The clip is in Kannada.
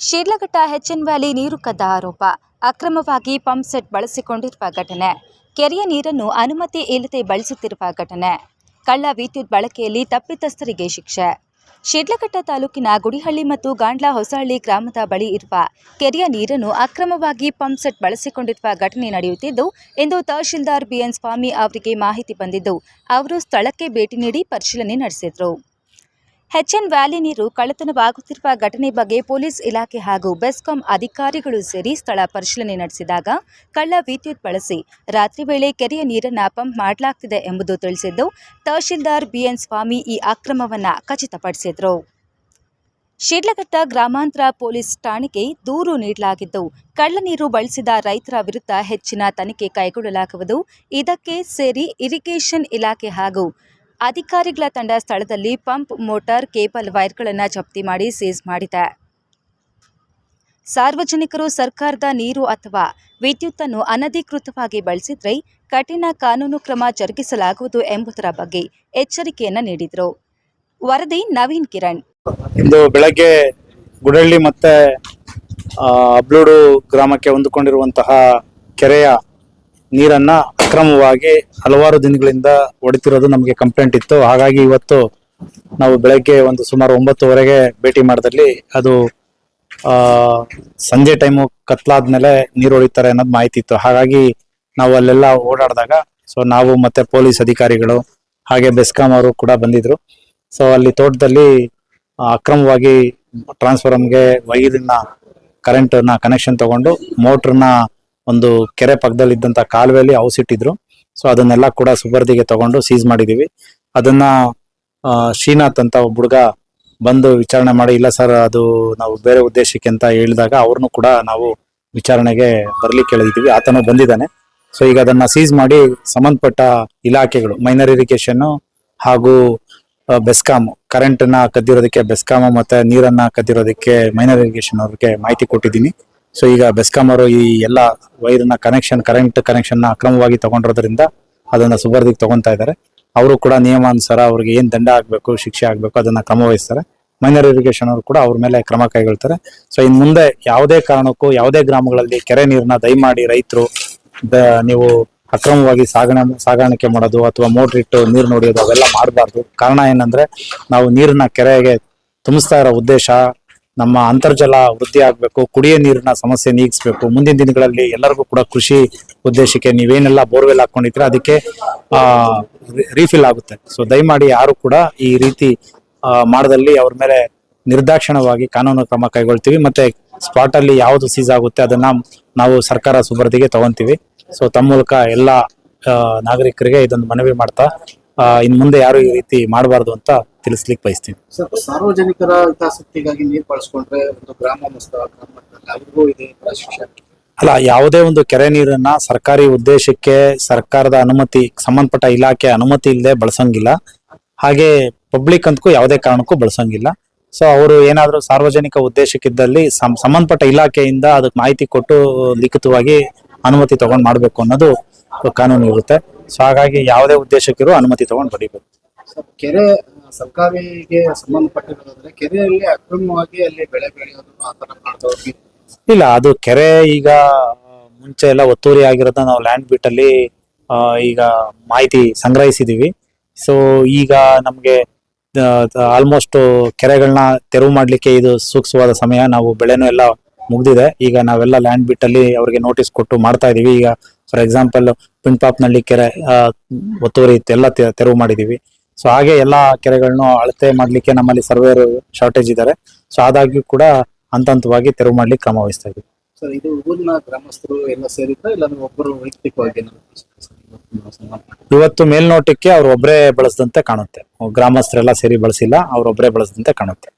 ಶಿಡ್ಲಘಟ್ಟ ಹೆಚ್ಎನ್ ವ್ಯಾಲಿ ನೀರು ಕದ್ದ ಆರೋಪ. ಅಕ್ರಮವಾಗಿ ಪಂಪ್ ಸೆಟ್ ಬಳಸಿಕೊಂಡಿರುವ ಘಟನೆ. ಕೆರೆಯ ನೀರನ್ನು ಅನುಮತಿ ಇಲ್ಲದೆ ಬಳಸುತ್ತಿರುವ ಘಟನೆ. ಕಳ್ಳ ವಿದ್ಯುತ್ ಬಳಕೆಯಲ್ಲಿ ತಪ್ಪಿತಸ್ಥರಿಗೆ ಶಿಕ್ಷೆ. ಶಿಡ್ಲಘಟ್ಟ ತಾಲೂಕಿನ ಗುಡಿಹಳ್ಳಿ ಮತ್ತು ಗಾಂಡ್ಲಾ ಹೊಸಹಳ್ಳಿ ಗ್ರಾಮದ ಬಳಿ ಇರುವ ಕೆರೆಯ ನೀರನ್ನು ಅಕ್ರಮವಾಗಿ ಪಂಪ್ ಸೆಟ್ ಬಳಸಿಕೊಂಡಿರುವ ಘಟನೆ ನಡೆಯುತ್ತಿದ್ದು ಎಂದು ತಹಶೀಲ್ದಾರ್ ಬಿಎನ್ ಸ್ವಾಮಿ ಅವರಿಗೆ ಮಾಹಿತಿ ಬಂದಿದ್ದು, ಅವರು ಸ್ಥಳಕ್ಕೆ ಭೇಟಿ ನೀಡಿ ಪರಿಶೀಲನೆ ನಡೆಸಿದರು. ಎಚ್ಎನ್ ವ್ಯಾಲಿ ನೀರು ಕಳ್ಳತನವಾಗುತ್ತಿರುವ ಘಟನೆ ಬಗ್ಗೆ ಪೊಲೀಸ್ ಇಲಾಖೆ ಹಾಗೂ ಬೆಸ್ಕಾಂ ಅಧಿಕಾರಿಗಳು ಸೇರಿ ಸ್ಥಳ ಪರಿಶೀಲನೆ ನಡೆಸಿದಾಗ ಕಳ್ಳ ವಿದ್ಯುತ್ ಬಳಸಿ ರಾತ್ರಿ ವೇಳೆ ಕೆರೆಯ ನೀರನ್ನು ಪಂಪ್ ಮಾಡಲಾಗ್ತಿದೆ ಎಂಬುದು ತಿಳಿಸಿದ್ದು, ತಹಶೀಲ್ದಾರ್ ಬಿಎನ್ ಸ್ವಾಮಿ ಈ ಅಕ್ರಮವನ್ನು ಖಚಿತಪಡಿಸಿದರು. ಶಿಡ್ಲಘಟ್ಟ ಗ್ರಾಮಾಂತರ ಪೊಲೀಸ್ ಠಾಣೆಗೆ ದೂರು ನೀಡಲಾಗಿದ್ದು, ಕಳ್ಳ ನೀರು ಬಳಸಿದ ರೈತರ ವಿರುದ್ಧ ಹೆಚ್ಚಿನ ತನಿಖೆ ಕೈಗೊಳ್ಳಲಾಗುವುದು. ಇದಕ್ಕೆ ಸೇರಿ ಇರಿಗೇಷನ್ ಇಲಾಖೆ ಹಾಗೂ ಅಧಿಕಾರಿಗಳ ತಂಡ ಸ್ಥಳದಲ್ಲಿ ಪಂಪ್ ಮೋಟಾರ್ ಕೇಬಲ್ ವೈರ್ಗಳನ್ನು ಜಪ್ತಿ ಮಾಡಿ ಸೀಸ್ ಮಾಡಿದೆ. ಸಾರ್ವಜನಿಕರು ಸರ್ಕಾರದ ನೀರು ಅಥವಾ ವಿದ್ಯುತ್ತನ್ನು ಅನಧಿಕೃತವಾಗಿ ಬಳಸಿದ್ರೆ ಕಠಿಣ ಕಾನೂನು ಕ್ರಮ ಜರುಗಿಸಲಾಗುವುದು ಎಂಬುದರ ಬಗ್ಗೆ ಎಚ್ಚರಿಕೆಯನ್ನು ನೀಡಿದರು. ವರದಿ ನವೀನ್ ಕಿರಣ್. ಇಂದು ಬೆಳಗ್ಗೆ ಗುಡಳ್ಳಿ ಮತ್ತೆ ಅಬ್ಲೂಡು ಗ್ರಾಮಕ್ಕೆ ಹೊಂದಿಕೊಂಡಿರುವಂತಹ ಕೆರೆಯ ನೀರನ್ನ ಅಕ್ರಮವಾಗಿ ಹಲವಾರು ದಿನಗಳಿಂದ ಹೊಡಿತಿರೋದು ನಮಗೆ ಕಂಪ್ಲೇಂಟ್ ಇತ್ತು. ಹಾಗಾಗಿ ಇವತ್ತು ನಾವು ಬೆಳಗ್ಗೆ ಒಂದು ಸುಮಾರು ಒಂಬತ್ತುವರೆಗೆ ಭೇಟಿ ಮಾಡಿದಲ್ಲಿ ಅದು ಸಂಜೆ ಟೈಮು ಕತ್ಲಾದ್ಮೇಲೆ ನೀರು ಹೊಡಿತಾರೆ ಅನ್ನೋದು ಮಾಹಿತಿ ಇತ್ತು. ಹಾಗಾಗಿ ನಾವು ಅಲ್ಲೆಲ್ಲ ಓಡಾಡಿದಾಗ ಸೊ ನಾವು ಮತ್ತೆ ಪೊಲೀಸ್ ಅಧಿಕಾರಿಗಳು ಹಾಗೆ ಬೆಸ್ಕಾಂ ಅವರು ಕೂಡ ಬಂದಿದ್ರು. ಸೊ ಅಲ್ಲಿ ತೋಟದಲ್ಲಿ ಅಕ್ರಮವಾಗಿ ಟ್ರಾನ್ಸ್ಫಾರ್ಮ್ಗೆ ವೈರಿನ ಕರೆಂಟ್ನ ಕನೆಕ್ಷನ್ ತಗೊಂಡು ಮೋಟ್ರನ್ನ ಒಂದು ಕೆರೆ ಪಕ್ಕದಲ್ಲಿ ಇದ್ದಂತ ಕಾಲುವೆಯಲ್ಲಿ ಔಸಿಟ್ಟಿದ್ರು ಸೊ ಅದನ್ನೆಲ್ಲ ಕೂಡ ಸುಬರ್ದಿಗೆ ತಗೊಂಡು ಸೀಸ್ ಮಾಡಿದೀವಿ. ಅದನ್ನ ಶ್ರೀನಾಥ್ ಅಂತ ಒಬ್ಬ ಹುಡುಗ ಬಂದು ವಿಚಾರಣೆ ಮಾಡಿ, ಇಲ್ಲ ಸರ್ ಅದು ನಾವು ಬೇರೆ ಉದ್ದೇಶಕ್ಕೆ ಅಂತ ಹೇಳಿದಾಗ ಅವ್ರನ್ನು ಕೂಡ ನಾವು ವಿಚಾರಣೆಗೆ ಬರ್ಲಿಕ್ಕೆ ಕೇಳಿದೀವಿ. ಆತನು ಬಂದಿದ್ದಾನೆ. ಸೊ ಈಗ ಅದನ್ನ ಸೀಸ್ ಮಾಡಿ ಸಂಬಂಧಪಟ್ಟ ಇಲಾಖೆಗಳು ಮೈನರ್ ಇರಿಗೇಷನ್ ಹಾಗೂ ಬೆಸ್ಕಾಮ್ ಬೆಸ್ಕಾಂ ಕರೆಂಟ್ನ ಕದ್ದಿರೋದಕ್ಕೆ ಬೆಸ್ಕಾಂ ಮತ್ತೆ ನೀರನ್ನ ಕದ್ದಿರೋದಕ್ಕೆ ಮೈನರ್ ಇರಿಗೇಷನ್ ಅವ್ರಿಗೆ ಮಾಹಿತಿ ಕೊಟ್ಟಿದ್ದೀನಿ. ಸೊ ಈಗ ಬೆಸ್ಕಾಂ ಅವರು ಈ ಎಲ್ಲ ವೈರ್ನ ಕನೆಕ್ಷನ್ ಕರೆಂಟ್ ಕನೆಕ್ಷನ್ನ ಅಕ್ರಮವಾಗಿ ತಗೊಂಡಿರೋದ್ರಿಂದ ಅದನ್ನ ಸುಬರ್ದಿಗೆ ತಗೊಂತಾ ಇದ್ದಾರೆ. ಅವರು ಕೂಡ ನಿಯಮಾನುಸಾರ ಅವ್ರಿಗೆ ಏನು ದಂಡ ಆಗಬೇಕು, ಶಿಕ್ಷೆ ಆಗಬೇಕು ಅದನ್ನ ಕ್ರಮ ವಹಿಸ್ತಾರೆ. ಮೈನರ್ ಇರಿಗೇಷನ್ ಅವರು ಕೂಡ ಅವ್ರ ಮೇಲೆ ಕ್ರಮ ಕೈಗೊಳ್ತಾರೆ. ಸೊ ಇನ್ನು ಮುಂದೆ ಯಾವುದೇ ಕಾರಣಕ್ಕೂ ಯಾವುದೇ ಗ್ರಾಮಗಳಲ್ಲಿ ಕೆರೆ ನೀರನ್ನ ದಯಮಾಡಿ ರೈತರು ನೀವು ಅಕ್ರಮವಾಗಿ ಸಾಗಣೆ, ಸಾಗಾಣಿಕೆ ಮಾಡೋದು ಅಥವಾ ಮೋಟ್ರ್ ಇಟ್ಟು ನೀರು ನೋಡಿಯೋದು ಅವೆಲ್ಲ ಮಾಡಬಾರ್ದು. ಕಾರಣ ಏನಂದ್ರೆ ನಾವು ನೀರನ್ನ ಕೆರೆಗೆ ತುಂಬಿಸ್ತಾ ಇರೋ ಉದ್ದೇಶ ನಮ್ಮ ಅಂತರ್ಜಲ ವೃದ್ಧಿ ಆಗಬೇಕು, ಕುಡಿಯೋ ನೀರಿನ ಸಮಸ್ಯೆ ನೀಗಿಸ್ಬೇಕು, ಮುಂದಿನ ದಿನಗಳಲ್ಲಿ ಎಲ್ಲರಿಗೂ ಕೂಡ ಕೃಷಿ ಉದ್ದೇಶಕ್ಕೆ ನೀವೇನೆಲ್ಲ ಬೋರ್ವೆಲ್ ಹಾಕೊಂಡಿದ್ರೆ ಅದಕ್ಕೆ ರೀಫಿಲ್ ಆಗುತ್ತೆ. ಸೊ ದಯಮಾಡಿ ಯಾರು ಕೂಡ ಈ ರೀತಿ ಮಾಡದಲ್ಲಿ ಅವ್ರ ಮೇಲೆ ನಿರ್ದಾಕ್ಷಿಣ್ಯವಾಗಿ ಕಾನೂನು ಕ್ರಮ ಕೈಗೊಳ್ತೀವಿ, ಮತ್ತೆ ಸ್ಪಾಟ್ ಅಲ್ಲಿ ಯಾವ್ದು ಸೀಸ್ ಆಗುತ್ತೆ ಅದನ್ನ ನಾವು ಸರ್ಕಾರ ಸುಬರ್ದಿಗೆ ತಗೊಂತೀವಿ. ಸೊ ತಮ್ಮ ಮೂಲಕ ಎಲ್ಲ ನಾಗರಿಕರಿಗೆ ಇದೊಂದು ಮನವಿ ಮಾಡ್ತಾ ಇನ್ ಮುಂದೆ ಯಾರು ಈ ರೀತಿ ಮಾಡಬಾರ್ದು ಅಂತ ತಿಳಿಸ್ಲಿಕ್ಕೆ ಬಯಸ್ತೀನಿ. ಸರ್ ಸಾರ್ವಜನಿಕರ ಹಿತಾಸಕ್ತಿಗಾಗಿ ನೀರು ಬಳಸ್ಕೊಂಡ್ರೆ ಒಂದು ಗ್ರಾಮ ಮಟ್ಟದಲ್ಲಿ ಇದೆ ಅಲ್ಲ ಯಾವುದೇ ಒಂದು ಕೆರೆ ನೀರನ್ನ ಸರ್ಕಾರಿ ಉದ್ದೇಶಕ್ಕೆ ಸರ್ಕಾರದ ಅನುಮತಿ ಸಂಬಂಧಪಟ್ಟ ಇಲಾಖೆ ಅನುಮತಿ ಇಲ್ಲದೆ ಬಳಸಂಗಿಲ್ಲ. ಹಾಗೆ ಪಬ್ಲಿಕ್ ಅಂತಕ್ಕೂ ಯಾವುದೇ ಕಾರಣಕ್ಕೂ ಬಳಸಂಗಿಲ್ಲ. ಸೊ ಅವರು ಏನಾದರೂ ಸಾರ್ವಜನಿಕ ಉದ್ದೇಶಕ್ಕಿದ್ದಲ್ಲಿ ಸಂಬಂಧಪಟ್ಟ ಇಲಾಖೆಯಿಂದ ಅದಕ್ಕೆ ಮಾಹಿತಿ ಕೊಟ್ಟು ಲಿಖಿತವಾಗಿ ಅನುಮತಿ ತಗೊಂಡ್ ಮಾಡ್ಬೇಕು ಅನ್ನೋದು ಕಾನೂನು ಇರುತ್ತೆ. ಸೊ ಹಾಗಾಗಿ ಯಾವುದೇ ಉದ್ದೇಶಕ್ಕಿರೋ ಅನುಮತಿ ತಗೊಂಡ್ ಬರೀಬೇಕು. ಕೆರೆ ಸರ್ಕಾರಿಗೆ ಸಂಬಂಧಪಟ್ಟಿರೋದಾದ್ರೆ ಕೆರೆಯಲ್ಲಿ ಅಕ್ರಮವಾಗಿ ಅಲ್ಲಿ ಬೆಳೆ ಬೆಳೆಯೋದು ಆ ತರ ಮಾಡಿದವ್ರಿಗೆ ಇಲ್ಲ ಅದು ಕೆರೆ ಈಗ ಮುಂಚೆ ಎಲ್ಲ ಒತ್ತುವರಿ ಆಗಿರೋದನ್ನ ನಾವು ಲ್ಯಾಂಡ್ ಬಿಟ್ ಅಲ್ಲಿ ಈಗ ಮಾಹಿತಿ ಸಂಗ್ರಹಿಸಿದೀವಿ. ಸೊ ಈಗ ನಮ್ಗೆ ಆಲ್ಮೋಸ್ಟ್ ಕೆರೆಗಳನ್ನ ತೆರವು ಮಾಡ್ಲಿಕ್ಕೆ ಇದು ಸೂಕ್ತವಾದ ಸಮಯ. ನಾವು ಬೆಳೆನೂ ಎಲ್ಲ ಮುಗ್ದಿದೆ. ಈಗ ನಾವೆಲ್ಲ ಲ್ಯಾಂಡ್ ಬಿಟ್ ಅಲ್ಲಿ ಅವ್ರಿಗೆ ನೋಟಿಸ್ ಕೊಟ್ಟು ಮಾಡ್ತಾ ಇದೀವಿ. ಈಗ ಫಾರ್ ಎಕ್ಸಾಂಪಲ್ ಪಿನ್ಪಾಪ್ನಲ್ಲಿ ಕೆರೆ ಒತ್ತುವರಿ ಇತ್ತು ಎಲ್ಲ ತೆರವು ಮಾಡಿದೀವಿ. ಸೊ ಹಾಗೆ ಎಲ್ಲ ಕೆರೆಗಳನ್ನು ಅಳತೆ ಮಾಡ್ಲಿಕ್ಕೆ ನಮ್ಮಲ್ಲಿ ಸರ್ವೇರ್ ಶಾರ್ಟೇಜ್ ಇದ್ದಾರೆ ಸೊ ಆದಾಗ್ಯೂ ಕೂಡ ಹಂತ ಹಂತವಾಗಿ ತೆರವು ಮಾಡ್ಲಿಕ್ಕೆ ಕ್ರಮ ವಹಿಸ್ತಾ ಇದ್ದೀವಿ ಸರ್ ಇದು ಊರಿನ ಗ್ರಾಮಸ್ಥರು ಎಲ್ಲ ಸೇರಿದ್ರೆ? ಇಲ್ಲ ಒಬ್ಬರು ವೈಯಕ್ತಿಕವಾಗಿ ಏನಾದ್ರು ಬಳಸ್ತಾರಾ ಸರ್ ಇವತ್ತಿನ ಸಂಬಂಧಪಟ್ಟ? ಇವತ್ತು ಮೇಲ್ನೋಟಕ್ಕೆ ಅವ್ರು ಒಬ್ಬರೇ ಬಳಸದಂತೆ ಕಾಣುತ್ತೆ. ಗ್ರಾಮಸ್ಥರೆಲ್ಲ ಸೇರಿ ಬಳಸಿಲ್ಲ ಅವ್ರೊಬ್ಬರೇ ಬಳಸದಂತೆ ಕಾಣುತ್ತೆ.